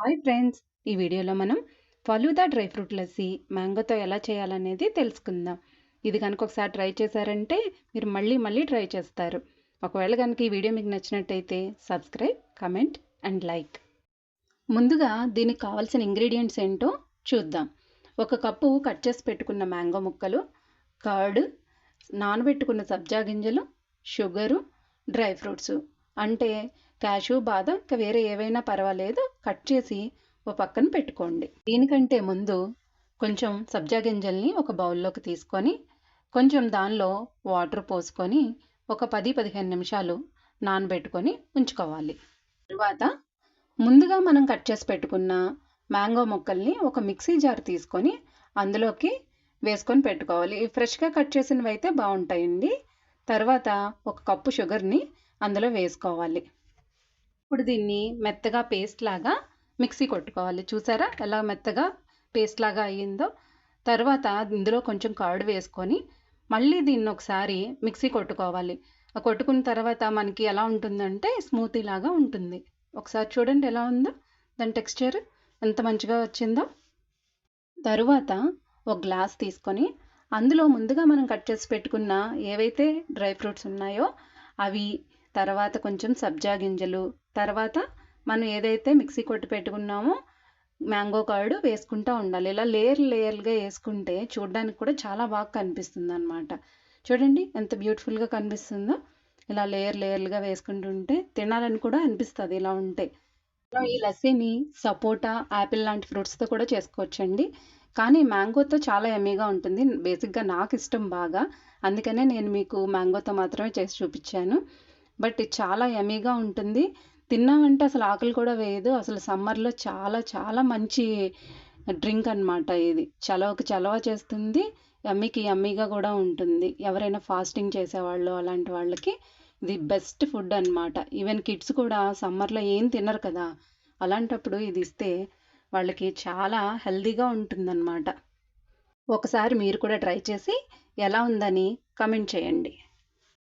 Hi friends ఈ వీడియోలో మనం ఫలూదా డ్రై ఫ్రూట్ లస్సీ మ్యాంగోతో ఎలా చేయాలనేది తెలుసుకుందాం. ఇది కనుక ఒకసారి ట్రై చేశారంటే మీరు మళ్ళీ మళ్ళీ ట్రై చేస్తారు. ఒకవేళ కనుక ఈ వీడియో మీకు నచ్చినట్టయితే సబ్స్క్రైబ్ కమెంట్ అండ్ లైక్. ముందుగా దీనికి కావాల్సిన ఇంగ్రీడియంట్స్ ఏంటో చూద్దాం. ఒక కప్పు కట్ చేసి పెట్టుకున్న మ్యాంగో ముక్కలు కర్డ్ నానబెట్టుకున్న సబ్జా గింజలు షుగరు డ్రై ఫ్రూట్స్. అంటే క్యాషూ బాదం ఇంకా వేరే ఏవైనా పర్వాలేదు కట్ చేసి ఓ పక్కన పెట్టుకోండి. దీనికంటే ముందు కొంచెం సబ్జా గింజల్ని ఒక బౌల్లోకి తీసుకొని కొంచెం దానిలో వాటర్ పోసుకొని ఒక పది పదిహేను నిమిషాలు నానబెట్టుకొని ఉంచుకోవాలి. తర్వాత ముందుగా మనం కట్ చేసి పెట్టుకున్న మ్యాంగో ముక్కల్ని ఒక మిక్సీ జార్ తీసుకొని అందులోకి వేసుకొని పెట్టుకోవాలి. ఫ్రెష్గా కట్ చేసినవి అయితే బాగుంటాయండి. తర్వాత ఒక కప్పు షుగర్ని అందులో వేసుకోవాలి. ఇప్పుడు దీన్ని మెత్తగా పేస్ట్ లాగా మిక్సీ కొట్టుకోవాలి. చూసారా? ఎలా మెత్తగా పేస్ట్ లాగా అయ్యిందో? తర్వాత ఇందులో కొంచెం కర్డ్ వేసుకొని మళ్ళీ దీన్ని ఒకసారి మిక్సీ కొట్టుకోవాలి. కొట్టుకున్న తర్వాత మనకి ఎలా ఉంటుందంటే స్మూతీ లాగా ఉంటుంది. ఒకసారి చూడండి ఎలా ఉందో. దాని టెక్స్చర్ ఎంత మంచిగా వచ్చిందో. తరువాత ఒక గ్లాస్ తీసుకొని అందులో ముందుగా మనం కట్ చేసి పెట్టుకున్న ఏవైతే డ్రై ఫ్రూట్స్ ఉన్నాయో అవి తర్వాత కొంచెం సబ్జా గింజలు తర్వాత మనం ఏదైతే మిక్సీ కొట్టి పెట్టుకున్నామో మ్యాంగో కర్డ్ వేసుకుంటూ ఉండాలి. ఇలా లేయర్ లేయర్గా వేసుకుంటే చూడడానికి కూడా చాలా బాగా కనిపిస్తుంది అనమాట చూడండి ఎంత బ్యూటిఫుల్గా కనిపిస్తుందో. ఇలా లేయర్ లేయర్లుగా వేసుకుంటుంటే తినాలని కూడా అనిపిస్తుంది ఇలా ఉంటే. ఈ లస్సీని సపోటా యాపిల్ లాంటి ఫ్రూట్స్తో కూడా చేసుకోవచ్చండి. కానీ మ్యాంగోతో చాలా ఎమీగా ఉంటుంది. బేసిక్గా నాకు ఇష్టం బాగా. అందుకనే నేను మీకు మ్యాంగోతో మాత్రమే చేసి చూపించాను. బట్ చాలా యమీగా ఉంటుంది. తిన్నామంటే అసలు ఆకలి కూడా వేయదు. అసలు సమ్మర్లో చాలా చాలా మంచి డ్రింక్ అనమాట ఇది. చలవకి చలవ చేస్తుంది. ఎమ్మీకి ఎమ్మీగా కూడా ఉంటుంది. ఎవరైనా ఫాస్టింగ్ చేసేవాళ్ళు అలాంటి వాళ్ళకి ఇది బెస్ట్ ఫుడ్ అనమాట ఈవెన్ కిడ్స్ కూడా సమ్మర్లో ఏం తినరు కదా అలాంటప్పుడు ఇది ఇస్తే వాళ్ళకి చాలా హెల్దీగా ఉంటుందన్నమాట. ఒకసారి మీరు కూడా ట్రై చేసి ఎలా ఉందని కమెంట్ చేయండి.